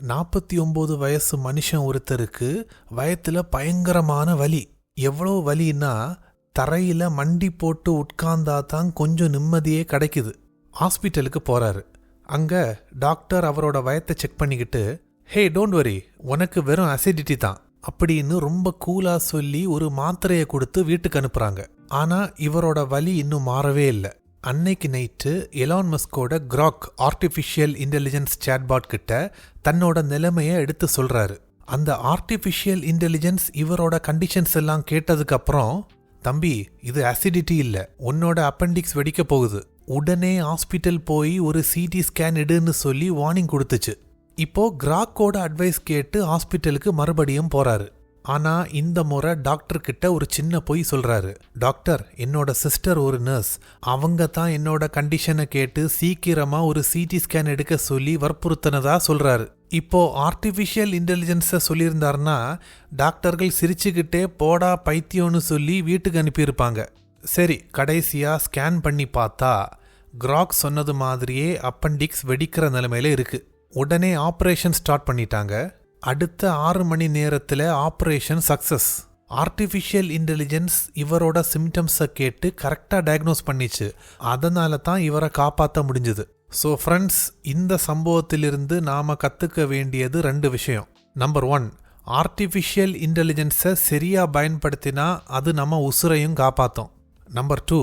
நாற்பத்தி ஒம்பது வயசு மனுஷன் ஒருத்தருக்கு வயத்துல பயங்கரமான வலி. எவ்வளோ வலின்னா தரையில மண்டி போட்டு உட்கார்ந்தா தான் கொஞ்சம் நிம்மதியே கிடைக்குது. ஹாஸ்பிட்டலுக்கு போறாரு. அங்க டாக்டர் அவரோட வயத்தை செக் பண்ணிக்கிட்டு ஹே டோன்ட் வரி உனக்கு வெறும் அசிடிட்டி தான் அப்படின்னு ரொம்ப கூலா சொல்லி ஒரு மாத்திரையை கொடுத்து வீட்டுக்கு அனுப்புறாங்க. ஆனா இவரோட வலி இன்னும் மாறவே இல்லை. அன்னைக்கு நைட்டு எலான் மஸ்கோட கிராக் ஆர்டிஃபிஷியல் இன்டெலிஜென்ஸ் சேட்பாட் கிட்ட தன்னோட நிலைமையை எடுத்து சொல்கிறாரு அந்த ஆர்டிஃபிஷியல் இன்டெலிஜென்ஸ் இவரோட கண்டிஷன்ஸ் எல்லாம் கேட்டதுக்கப்புறம் தம்பி இது அசிடிட்டி இல்லை. உன்னோட அப்பெண்டிக்ஸ் வெடிக்க போகுது. உடனே ஹாஸ்பிட்டல் போய் ஒரு சிடி ஸ்கேன் எடுன்னு சொல்லி வார்னிங் கொடுத்துச்சு. இப்போ கிராக்கோட அட்வைஸ் கேட்டு ஹாஸ்பிட்டலுக்கு மறுபடியும் போறாரு. ஆனா இந்த முறை டாக்டர் கிட்ட ஒரு சின்ன பொய் சொல்றாரு. டாக்டர் என்னோட சிஸ்டர் ஒரு நர்ஸ். அவங்க தான் என்னோட கண்டிஷனை கேட்டு சீக்கிரமா ஒரு சிடி ஸ்கேன் எடுக்க சொல்லி வற்புறுத்தினதா சொல்றாரு. இப்போ ஆர்டிஃபிஷியல் இன்டெலிஜென்ஸை சொல்லியிருந்தாருன்னா டாக்டர்கள் சிரிச்சுக்கிட்டே போடா பைத்தியம்னு சொல்லி வீட்டுக்கு அனுப்பியிருப்பாங்க. சரி கடைசியாக ஸ்கேன் பண்ணி பார்த்தா கிராக் சொன்னது மாதிரியே அப்பண்டிக்ஸ் வெடிக்கிற நிலைமையில இருக்கு. உடனே ஆப்ரேஷன் ஸ்டார்ட் பண்ணிட்டாங்க. அடுத்த ஆறு மணி நேரத்தில் ஆப்ரேஷன் சக்சஸ் ஆர்டிஃபிஷியல் இன்டெலிஜென்ஸ் இவரோட சிம்டம்ஸை கேட்டு கரெக்டாக டயக்னோஸ் பண்ணிச்சு. அதனால தான் இவரை காப்பாற்ற முடிஞ்சுது. ஸோ ஃப்ரெண்ட்ஸ் இந்த சம்பவத்திலிருந்து நாம் கற்றுக்க வேண்டியது ரெண்டு விஷயம். நம்பர் ஒன் ஆர்டிஃபிஷியல் இன்டெலிஜென்ஸை சரியாக பயன்படுத்தினா அது நம்ம உசுரையும் காப்பாற்றும் நம்பர் டூ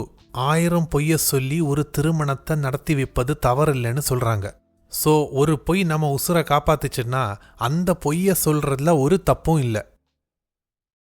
ஆயிரம் பொய்ய சொல்லி ஒரு திருமணத்தை நடத்தி வைப்பது தவறில்லைன்னு சொல்கிறாங்க ஸோ ஒரு பொய் நம்ம உசுரை காப்பாத்துச்சுன்னா அந்த பொய்யை சொல்றதுல ஒரு தப்பும் இல்லை.